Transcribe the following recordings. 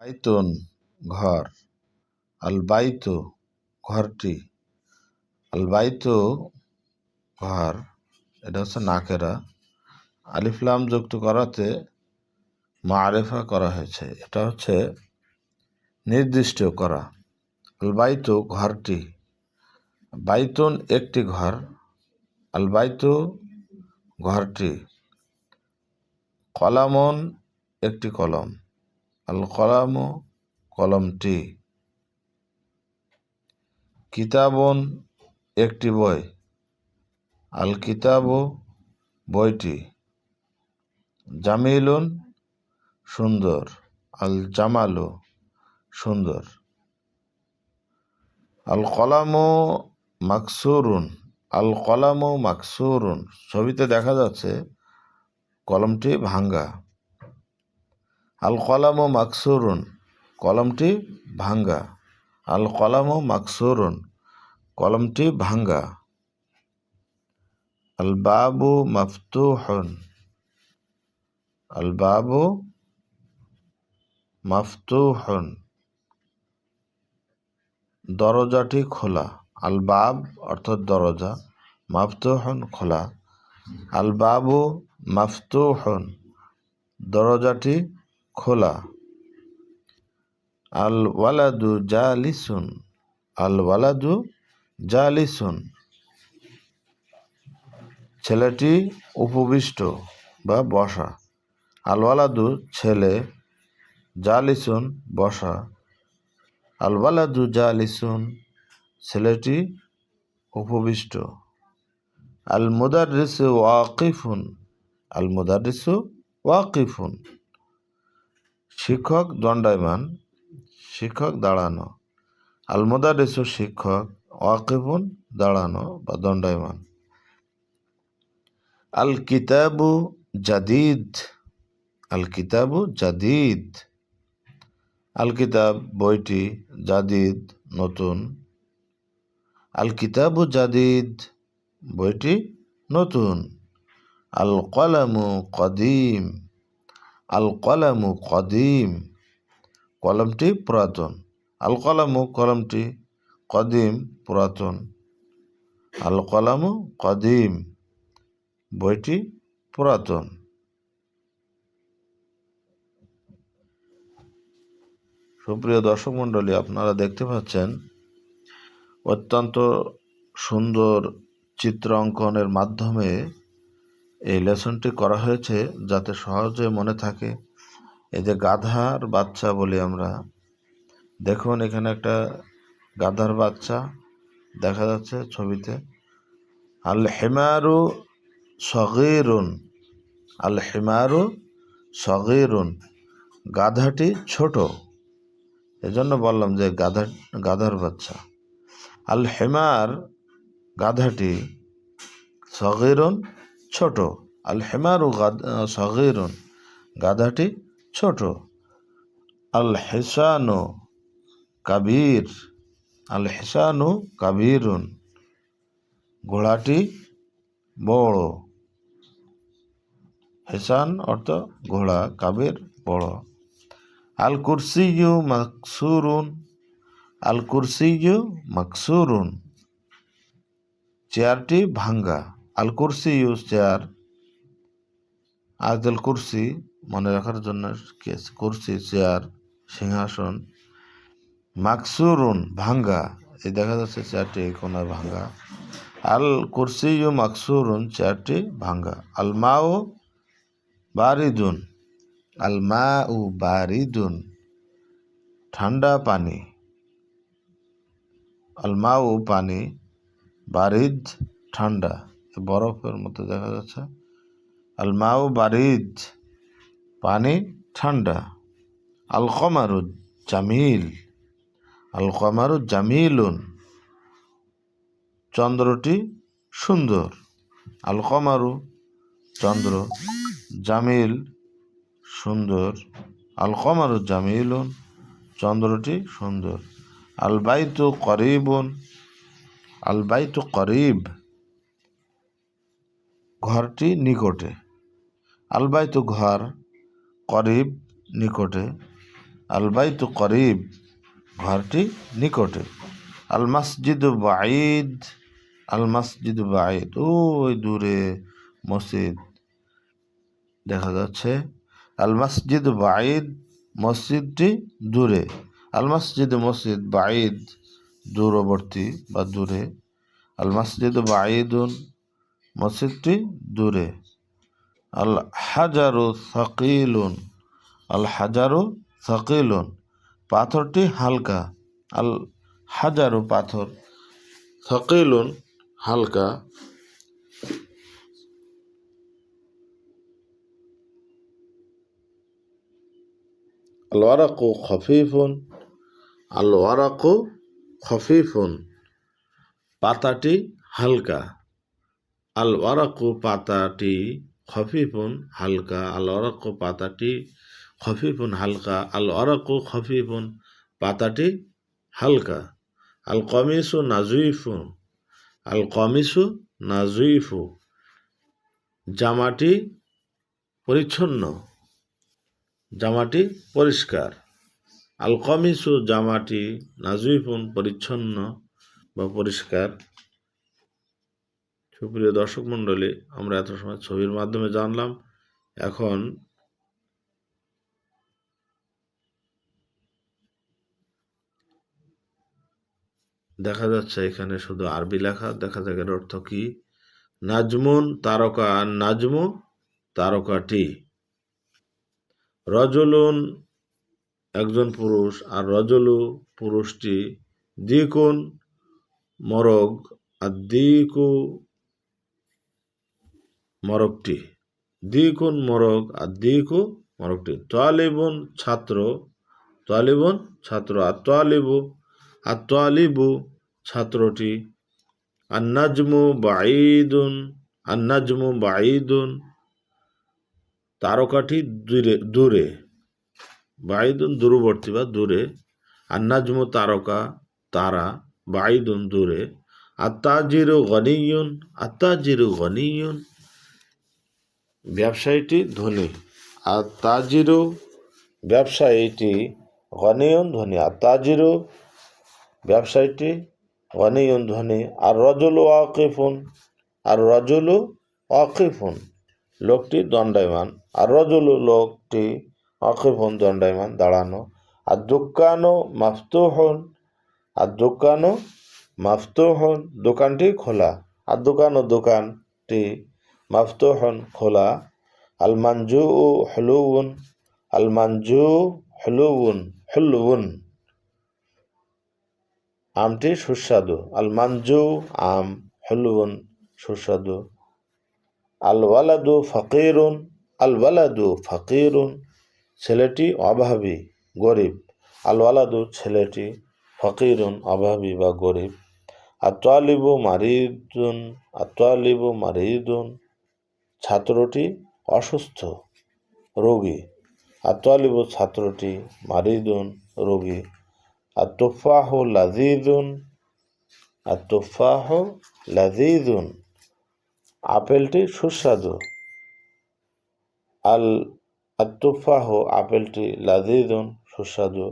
বাইতুন ঘর। আল বাইতু ঘরটি। আল বাইতু ঘর, এটা হচ্ছে নাকেরা। আলিফলাম যুক্ত করাতে মারেফা করা হয়েছে। এটা হচ্ছে নির্দিষ্ট করা। আল বাইতু ঘরটি। বাইতুন একটি ঘর। আল বাইতু ঘরটি। কলামন একটি কলম। আল কলামু কলমটি। কিতাবন একটি বই। আল কিতাবু বইটি। জামিলুন সুন্দর। আল জামালু সুন্দর। আল কলামু মাকসুরুন। আল কলামু মাকসুরুন। ছবিতে দেখা যাচ্ছে কলমটি ভাঙ্গা। আল কলামু মাকসুরুন, কলমটি ভাঙ্গা। আল কলামু মাকসুরুন, কলমটি ভাঙ্গা। আল বাবু মাফতুহন, আল বাবু মাফতুহন। দরজাটি খোলা। আল বাব অর্থাৎ দরজা, মাফতুহন খোলা। আল বাবু মাফতুহন, দরজাটি খোলা। আল ওয়ালাদু জালিসুন। আল ওয়ালাদু জালিসুন। ছেলেটি উপবিষ্ট বা বসা। আল ওয়ালাদু ছেলে, জালিসুন বসা। আল ওয়ালাদু জালিসুন, ছেলেটি উপবিষ্ট। আল মুদারিসু ওয়াকিফুন। আল মুদারিসু ওয়াকিফুন। শিক্ষক দণ্ডায়মান, শিক্ষক দাঁড়ানো। আল মুদারিসু শিক্ষক ওয়াকিফুন দাঁড়ানো বা দণ্ডায়মান। আল কিতাবু জাদিদ আল কিতাবু জাদিদ। আল কিতাব বইটি জাদিদ, নতুন। আল কিতাবু জাদিদ, বইটি নতুন। আল কলামু কদিম। আল কলামু কদিম, কলমটি পুরাতন। আল কলামু কলমটি কদিম, পুরাতন। আল কলামু কদিম, বইটি পুরাতন। সুপ্রিয় দর্শক মণ্ডলী, আপনারা দেখতে পাচ্ছেন অত্যন্ত সুন্দর চিত্র অঙ্কনের মাধ্যমে এই লেসনটি করা হয়েছে যাতে সহজে মনে থাকে এই যে গাধার বাচ্চা বলি আমরা। দেখুন, এখানে একটা গাধার বাচ্চা দেখা যাচ্ছে ছবিতে। আল হেমারু সগিরুন আল হেমারু সগিরুন। গাধাটি ছোট। এজন্য বললাম যে গাধা, গাধার বাচ্চা। আল হেমার গাধাটি সগিরুন ছোট। আল হেমারু সগিরুন। গাধাটি ছোট। আল হেসানু কাবির। আল হেসানু কাবিরুন। ঘোড়াটি বড়। হেসান অর্থ ঘোড়া, কাবির বড়। আল কুরসিয়ু মাকসুরুন। আল কুরসিয়ু মাকসুরুন। চেয়ারটি ভাঙ্গা। আল কুরসিয়ু চেয়ার আয়তুল কুরসি মনে রাখার জন্য কুরসি চেয়ার সিংহাসন, মাকসুরুন, ভাঙ্গা। এই দেখা যাচ্ছে চেয়ারটি কোনায় ভাঙ্গা। আল কুরসিয়ু মাকসুরুন চেয়ারটি ভাঙ্গা। আল মাও বারিদুন আল মা উ বারিদুন, ঠান্ডা পানি। আল মা পানি, বারিদ, ঠান্ডা। বরফের মতো দেখা যাচ্ছে। আল মা উ বারিদ, পানি ঠান্ডা। আল কমারু জামিল আল কমারু জামিলুন। চন্দ্রটি সুন্দর। আল কমারু চন্দ্র, জামিল সুন্দর। আল কমারু জামিলুন, চন্দ্রটি সুন্দর। আল বাইতু করিবুন আল বাইতু করিব। ঘরটি নিকটে। আল বাইতু ঘর করিব নিকটে। আল বাইতু করিব ঘরটি নিকটে। আল মসজিদ বাঈদ আল মসজিদ বাঈদ। ওই দূরে মসজিদ দেখা যাচ্ছে। আল মসজিদ বাঈদ মসজিদটি দূরে। আল মসজিদ মসজিদ বাঈদ দূরবর্তী বা দূরে। আল মসজিদ বাঈদুন মসজিদটি দূরে। আল হাজারু সকিলুন আল হাজারু সকিলুন, পাথরটি হালকা। আল হাজারু পাথর, সকিলুন হালকা। আল ওয়ারাকু খফিফুন আল ওয়ারাকু খফিফুন, পাতাটি হালকা। আল ওয়ারাকু পাতাটি খফিফুন হালকা আল ওয়ারাকু পাতাটি খফিফুন হালকা আল ওয়ারাকু খফিফুন পাতাটি হালকা। আল কমিসু নাজুইফু আল কমিসু নাজুইফু জামাটি পরিচ্ছন্ন, জামাটি পরিষ্কার। আল কমিসু জামাটি নাজুইফুন পরিচ্ছন্ন বা পরিষ্কার। সুপ্রিয় দর্শক মণ্ডলী, আমরা এত সময় ছবির মাধ্যমে জানলাম, এখন দেখা যাচ্ছে এখানে শুধু আরবি লেখা, দেখা যাক এর অর্থ কি। নাজমুন তারকা নাজমু তারকাটি। রজলুন একজন পুরুষ, আর রজলু পুরুষটি দ্বিকুন মরগ, আর দ্বিকু মরকটি। দ্বিকুন মরগ আর দ্বিকু মরকটি। তোয়ালিবুন ছাত্র তোয়ালিবুন ছাত্র আর তোয়ালিবু আর তোয়ালিবু ছাত্রটি। আর নাজমু বাঈদুন, আর নাজমু বাঈদুন তারকাটি দূরে দূরে। বাঈদুন দূরবর্তী বা দূরে। আর নাজমু তারকা, তারা, বাঈদুন দূরে। আত্মাজিরু গনিয়ুন আত্মাজিরু গনিয়ুন। ব্যবসায়ীটি ধনী, আর তাজিরু ব্যবসায়ীটি গনিয়ন ধনী, আর তাজিরু ব্যবসায়ীটি গনিয়ন ধনী, আর রজুলু ওয়াকিফুন আর রজুলু ওয়াকিফুন লোকটি দণ্ডায়মান, আর রজুলু লোকটি ওয়াকিফুন দণ্ডায়মান দাঁড়ানো, আর দোকানো মাফতুহন, আর দোকানো মাফতুহন দোকানটি খোলা, আর দোকানো দোকানটি মাফতুহন খোলা আল মানজু হলুউন আল মানজু হলুউন হলুউন আমটি সুস্বাদু। আল মানজু আম হলুউন সুস্বাদু। আল ওয়ালাদু ফকিরুন আল ওয়ালাদু ফকিরুন ছেলেটি অভাবী, গরিব। আল ওয়ালাদু ছেলেটি ফকিরুন অভাবী বা গরিব। আত্মালিবু মারিদুন আত্মালিবু মারিদুন ছাত্রটি অসুস্থ রোগী আত্মালিবু ছাত্রটি মারিদুন রোগী আর তোফাহ লাজিদুন আর তোফাহ লাজিদুন আপেলটি সুস্বাদু। আল আত্তুফাহ আপেলটি লাজিদুন সুস্বাদু।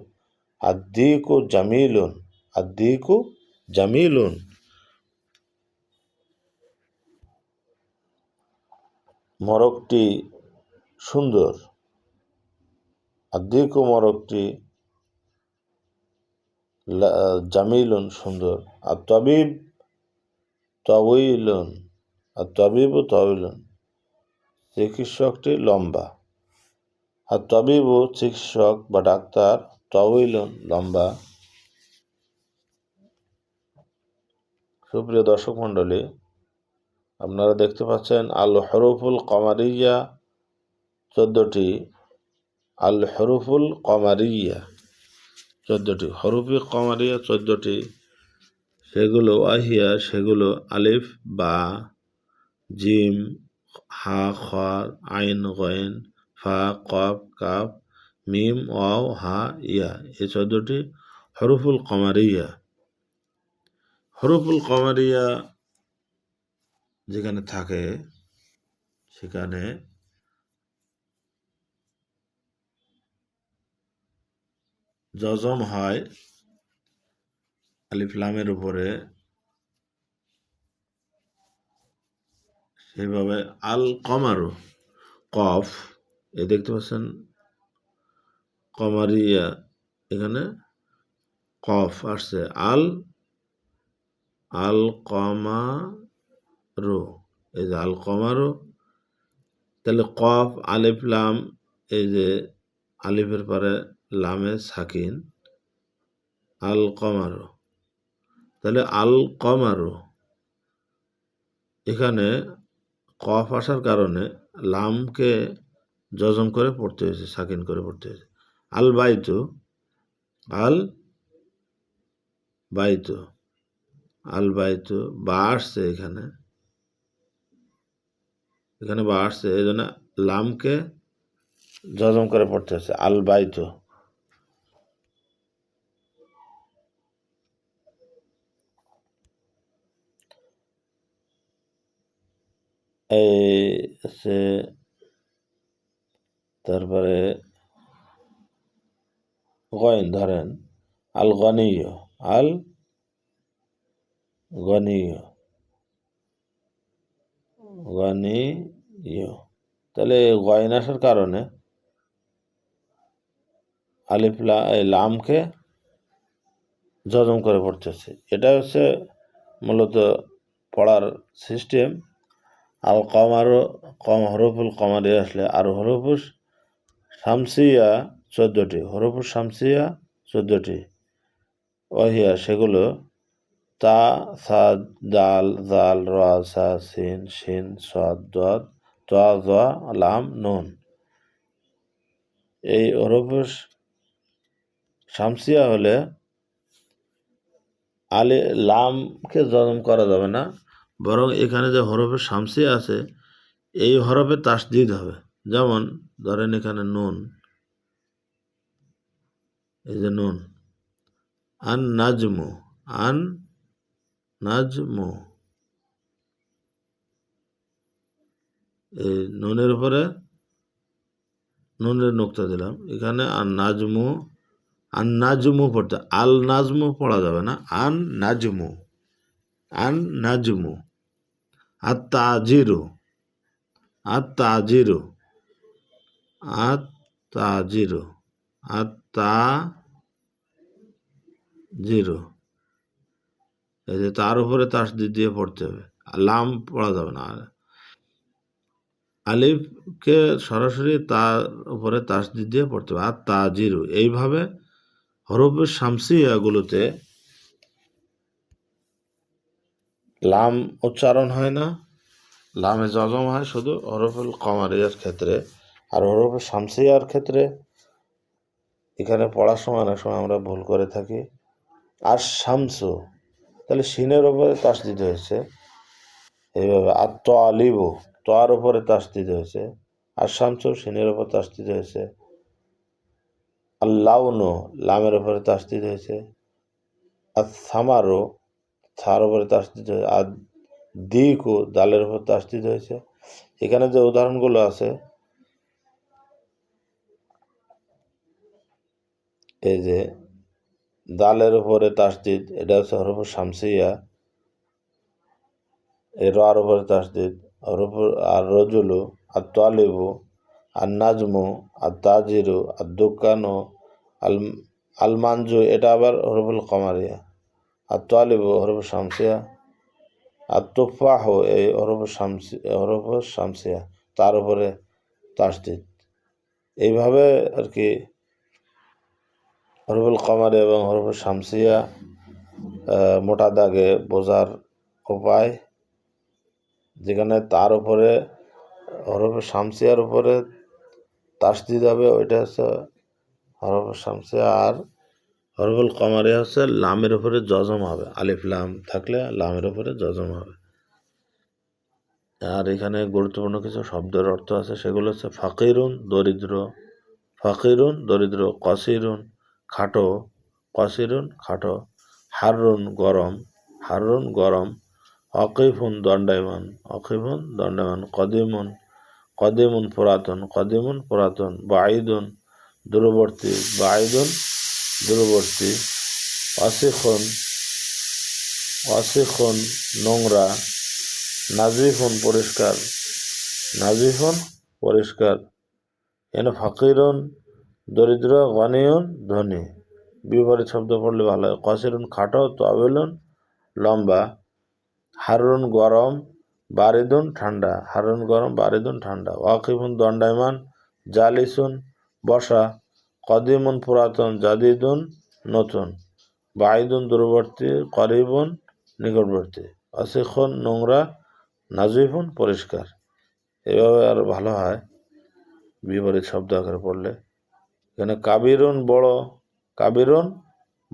আর দিকু জামিলুন আর দিকু জামিলুন। মরকটি সুন্দর আর দিকু মরকটি জামিলুন সুন্দর আর তবিব তবিলুন আর তবিব তবিলুন চিকিৎসকটি লম্বা। আর তবিব চিকিৎসক বা ডাক্তার তবিলুন লম্বা। সুপ্রিয় দর্শক মণ্ডলী আপনারা দেখতে পাচ্ছেন আল হরফুল কমারিয়া চোদ্দটি আল হরফুল কমারিয়া চোদ্দটি হরফি কমারিয়া চোদ্দটি, সেগুলো আহিয়া সেগুলো আলিফ, বা, জিম, হা খ আইন, গয়েন, ফা, কফ, কাফ, মিম, ওয়াও, হা, ইয়া, এই চোদ্দটি হরফুল কমারিয়া। হরফুল কমারিয়া যেখানে থাকে, সেখানে জজম হয় আলিফ লামের উপরে। সেইভাবে আল কমারু, কফ, এ দেখতে পাচ্ছেন কমারিয়া এখানে কফ আসছে। আল আল কমারু এই যে আল কমারু তাহলে কফ, আলিফ, লাম, এই যে আলিফের পরে লামে সাকিন আল কমারু তাহলে আল কমারু এখানে কফ আসার কারণে লামকে জজম করে পড়তে হয়েছে, সাকিন করে পড়তে হয়েছে। আল বাইতু আল বাইতু আল বাইতু বা আসছে এখানে। এখানে বা আসছে, এই জন্য লামকে জজম করে পড়তে হচ্ছে, আল বাইতু। এই হচ্ছে তারপরে গয়ন, ধরেন, আল গনীয় আল গনীয় গনীয় তাহলে গয়ন আসার কারণে আলিফ লামকে জজম করে পড়তেছে এটা হচ্ছে মূলত পড়ার সিস্টেম। আল কমারও কম হরফুল কমারে আসলে আর হরফুস শামসিয়া চোদ্দোটি, হরফুস শামসিয়া চোদ্দোটি। ওহিয়া সেগুলো তা, সাদ, দাল, জাল, রা, সা, সিন, শিন, সাদ, দাদ তা জা লাম নুন। এই হরফুস শামসিয়া হলে আলে লামকে জন্ম করা যাবে না, বরং এখানে যে হরফে শামসি আছে, এই হরফে তাস তাসদিদ হবে। যেমন ধরেন এখানে নুন, এই যে নুন। আন নাজমু আন নাজমু এই নুনের উপরে নুনের নোক্তা দিলাম। এখানে আন নাজমু আন নাজমু পড়তে, আল নাজমু পড়া যাবে না, আন নাজমু আন নাজমু আর তাজিরু আর তাজিরু আর তাজিরু আর তা জিরো এই যে তার উপরে তাস দিয়ে পড়তে হবে, আর লাম পড়া যাবে না আর। আলিফকে সরাসরি তার উপরে তাস দিয়ে পড়তে হবে। আর তা জিরো এইভাবে হরফের শামসিয়াগুলোতে লাম উচ্চারণ হয় না, লামে জজম হয় শুধু হরফুল কমারিয়ার ক্ষেত্রে। আর হরফের শামসিয়ার ক্ষেত্রে এখানে পড়ার সময় অনেক সময় আমরা ভুল করে থাকি। আর শামসু, তাহলে সিনের ওপরে তাস দিতে হয়েছে। এইভাবে ত আলিবু তোয়ার ওপরে তাস দিতে হয়েছে, আর শামসু সিনের ওপর তাস দিতে হয়েছে আল্লাউনো লামের ওপরে তাস দিতে হয়েছে, আর সামারো থার উপরে তাস দিতে হয়েছে, আর দিকও দালের উপর তাস দিতে হয়েছে। এখানে যে উদাহরণগুলো আছে, এই যে দালের উপরে তাসদিদ, এটা হচ্ছে হরফ শামসিয়া এই রার উপরে হরফ আর রজুলু আর তালিবু আর নাজমু আর তাজিরু আর দোকানো আল, আলমানজু, এটা আবার হরফুল কমারিয়া। আর তালিবু হরফ শামসিয়া। আর তোফাহ এই হরফ শামসি, হরফ শামসিয়া, তার উপরে তাসদিদ। এইভাবে আর কি হরফুল কমার এবং হরফুল শামসিয়া মোটা দাগে বোঝার উপায় যেখানে তার উপরে, হরফ শামসিয়ার উপরে তাসদিদ হবে, ওইটা হচ্ছে হরফ শামসিয়া আর হরফুল কমারিয়া হচ্ছে লামের উপরে জজম হবে, আলিফ লাম থাকলে লামের উপরে জজম হবে। আর এখানে গুরুত্বপূর্ণ কিছু শব্দের অর্থ আছে, সেগুলো হচ্ছে ফাকিরুন, দরিদ্র। ফাকিরুন, দরিদ্র, কসিরুন, খাটো। কসিরুন, খাটো। হারুন গরম। হারুন গরম। অকিফুন দণ্ডায়মান অকিফুন দণ্ডায়মান, কদেমন কদেমন পুরাতন কদেমন পুরাতন বাইদুন দূরবর্তী বাইদুন দূরবর্তী অশিখন অশিখন নোংরা, নাজিফুন পরিষ্কার নাজিফুন পরিষ্কার, এন ফাকিরুন দরিদ্র, গনিয়ন ধনী। বিপরীত শব্দ পড়লে ভালো হয়, কসিরুন খাটো, তবেলুন লম্বা। হারুন গরম, বারিদুন ঠান্ডা। হারুন গরম, বারিদুন ঠান্ডা। ওয়াকিফুন দণ্ডায়মান, জালিসুন বসা। কদিমুন পুরাতন, জাদিদুন নতুন। বাইদুন দূরবর্তী, করিবুন নিকটবর্তী। অশিক্ষণ নোংরা, নাজিফুন পরিষ্কার। এভাবে আর ভালো হয়। বিপরীত শব্দ আকারে পড়লে। এখানে কাবিরুন বড় কাবিরুন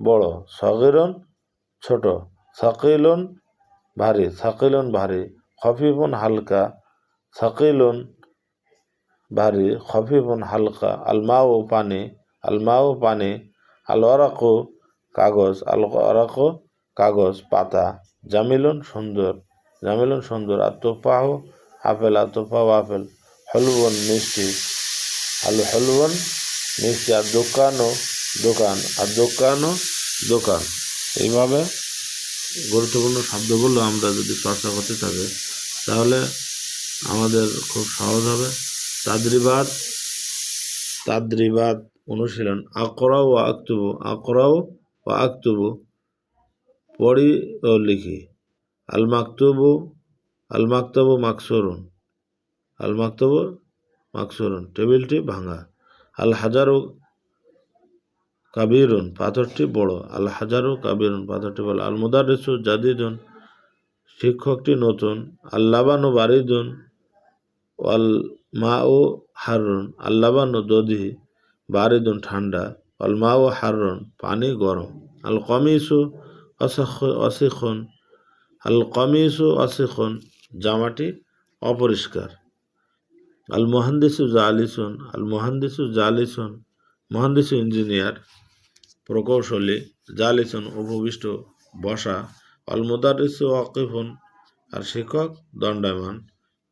বড়, সগিরুন ছোট, সাকিলুন ভারী, সাকিলুন ভারী, খফিফুন হালকা, সাকিলুন ভারী, খফিফুন হালকা আলমাও পানি আলমাও পানি আল কাগজ আল কাগজ, পাতা। জামিলুন সুন্দর জামিলুন সুন্দর। আর তোফাহ আপেল আর তোফাহ আপেল। হলুবন মিষ্টি আলু হলুবন মিষ্টি। আর দোকানও দোকান, আর দোকানও দোকান। এইভাবে গুরুত্বপূর্ণ শব্দগুলো আমরা যদি চর্চা করতে থাকি, তাহলে আমাদের খুব সহজ হবে। তাদ্রিবাদ তাদ্রিবাদ অনুশীলন। আকরাও ও আক্তুবু আকরাও ও আক্তুবু। পড়ি ও লিখি। আল মাকতুবু, আল মাকতাবু মাকসুরুন। আল মাকতাবু মাকসুরুন। টেবিলটি ভাঙা। আল হাজারু কাবিরুন, পাথরটি বড়। আল হাজারু কাবিরুন, পাথরটি বড়। আল মুদারিসু জাদিদুন, শিক্ষকটি নতুন। আল্লাবানু বারিদুন আল মা ও হারুন আল্লাবানু দধি, বারিদুন ঠান্ডা। আল মা ও হারুন পানি গরম। আল কমিসু অশিখন আল কমিসু অশিখন জামাটি অপরিষ্কার। আল মোহান্দিসু জালিসুন। আল মোহান্দিসু জালিসুন। মহান্দিসু ইঞ্জিনিয়ার। প্রকৌশলী জালিসুন উপবিষ্ট বসা আল মুদারিসু ওয়াকিফুন, আর শিক্ষক দণ্ডায়মান,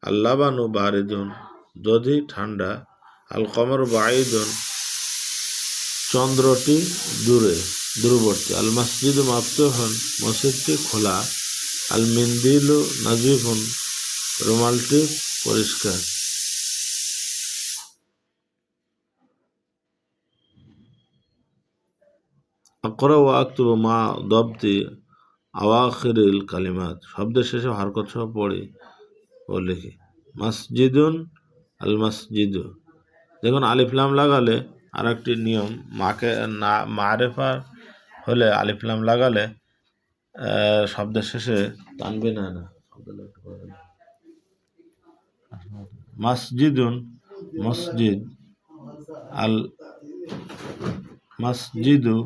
আল্লাবানু বারিদুন দধি ঠান্ডা আল কমর বাঈদুন, চন্দ্রটি দূরে, দূরবর্তী আল মসজিদ মাফতুহন, মসজিদটি খোলা আল মিন্দিলু নাজিফুন, রুমালটি পরিষ্কার। আকরা ও আক্তুব মা দবতি আওয়াখিরিল কালিমাত শব্দের শেষে হারকত সহ পড়ি ও লিখি, মসজিদুন আল মসজিদু দেখুন আলিফলাম লাগালে আর একটি নিয়ম, মাকে না মারেফা হলে আলিফলাম লাগালে শব্দের শেষে টানবে না না। মসজিদুন মসজিদ আল মসজিদু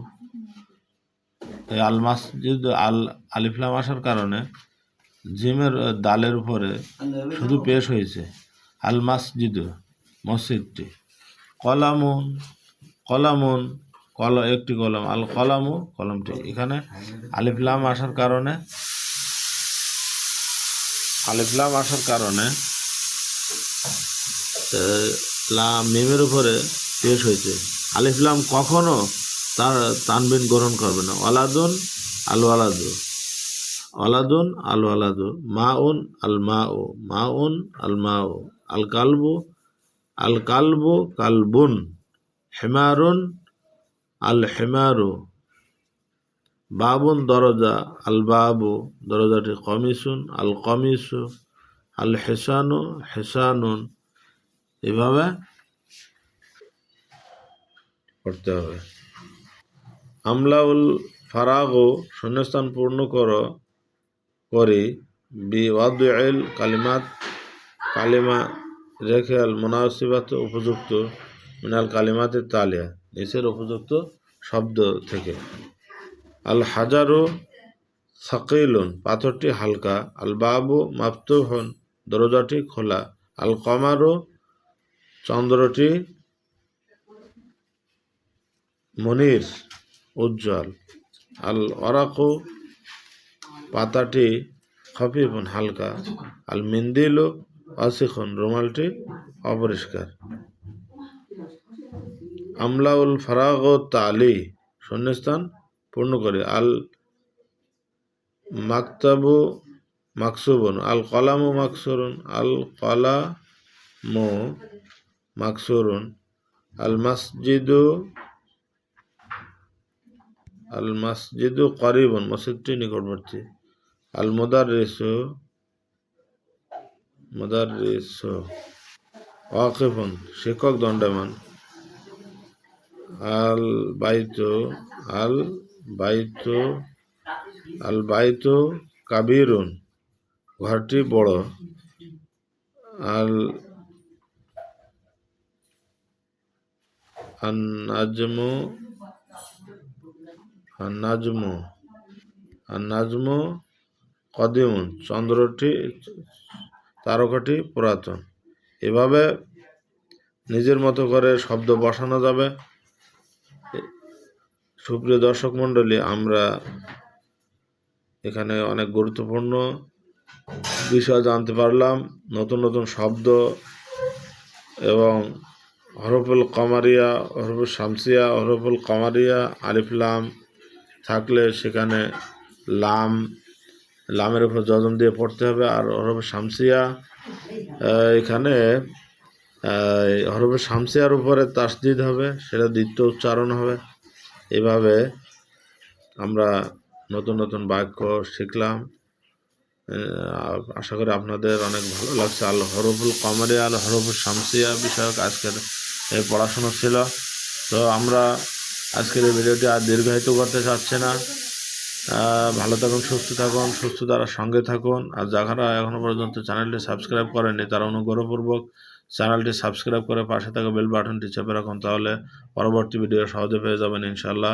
এই আল মসজিদ, আল আলিফলাম আসার কারণে জিমের দালের উপরে শুধু পেশ হয়েছে আল মসজিদ, মসজিদটি। কলামুন কলামুন, কল, একটি কলম, আল কলামু, কলমটি। এখানে আলিফলাম আসার কারণে, আলিফলাম আসার কারণে লাম মিমের উপরে পেশ হয়েছে। আলিফলাম কখনো তার তানবিন গ্রহণ করবে না। ওয়ালাদুন আল ওয়ালাদু ওয়ালাদুন আল ওয়ালাদু মাউন আল মাউ মাউন আল মাউ আল কালবু আল কালবু কালবুন। হেমারুন আল হেমারু বাবুন দরজা আল বাবু দরজাটি কমিসুন আল কমিসু আল হেসানু হেসানুন। এভাবে করতে হবে। আমলাউল ফারাগো শূন্যস্থান পূর্ণ কর, করে বি ওয়াদুল কালিমাত, কালিমা রেখে আল মোনাসিবাত উপযুক্ত, মিনাল কালিমাতের তালিয়া, নিচের উপযুক্ত শব্দ থেকে। আল হাজারো সাকিলুন, পাথরটি হালকা, আল বাবু মাফতুহন, দরজাটি খোলা, আল কমারো চন্দ্রটি মনির। উজ্জ্বল। আল অরাকু পাতাটি খফিফুন হালকা। আল মিন্দিলু অশিখন রুমালটি অপরিষ্কার। আমলাউল ফারাগ তালি শূন্যস্থান পূর্ণ করে। আল মাকতাবু মাকসুবুন, আল কলামু মাকসুরুন, আল কলামু মাকসুরুন। আল মসজিদু আল মসজিদু করিবুন, মসজিদটি নিকটবর্তী। আল মুদারিসু মুদারিসু ওয়াকিফুন, শিক্ষক দণ্ডায়মান। আল বাইতু আল বাইতু আল বাইতু কাবিরুন, ঘরটি বড়। আল আন নাজমু আন নাজমু কদিমুন, চন্দ্রটি, তারকাটি পুরাতন। এভাবে নিজের মতো করে শব্দ বসানো যাবে। সুপ্রিয় দর্শক মণ্ডলী, আমরা এখানে অনেক গুরুত্বপূর্ণ বিষয় জানতে পারলাম। নতুন নতুন শব্দ এবং হরফুল কামারিয়া, হরফুল শামসিয়া, হরফুল কামারিয়া আলিফলাম থাকলে সেখানে লাম, লামের উপর যজম দিয়ে পড়তে হবে। আর হরফে শামসিয়া এখানে হরফে শামসিয়ার উপরে তাসদিদ হবে, সেটা দ্বিতীয় উচ্চারণ হবে। এভাবে আমরা নতুন নতুন বাক্য শিখলাম। আশা করি আপনাদের অনেক ভালো লাগছে। আল হরফুল কমারে, আল হরফুল শামসিয়া বিষয়ক আজকের পড়াশোনা ছিল। তো আমরা আজকের এই ভিডিওটি আর দীর্ঘায়িত করতে চাচ্ছে না। ভালো থাকুন, সুস্থ থাকুন, সুস্থ তারা সঙ্গে থাকুন। আর যারা এখনও পর্যন্ত চ্যানেলটি সাবস্ক্রাইব করেনি তারা অনুগ্রহপূর্বক চ্যানেলটি সাবস্ক্রাইব করে পাশে থাকা বেল বাটনটি চেপে রাখুন, তাহলে পরবর্তী ভিডিও সহজে পেয়ে যাবেন ইনশাল্লাহ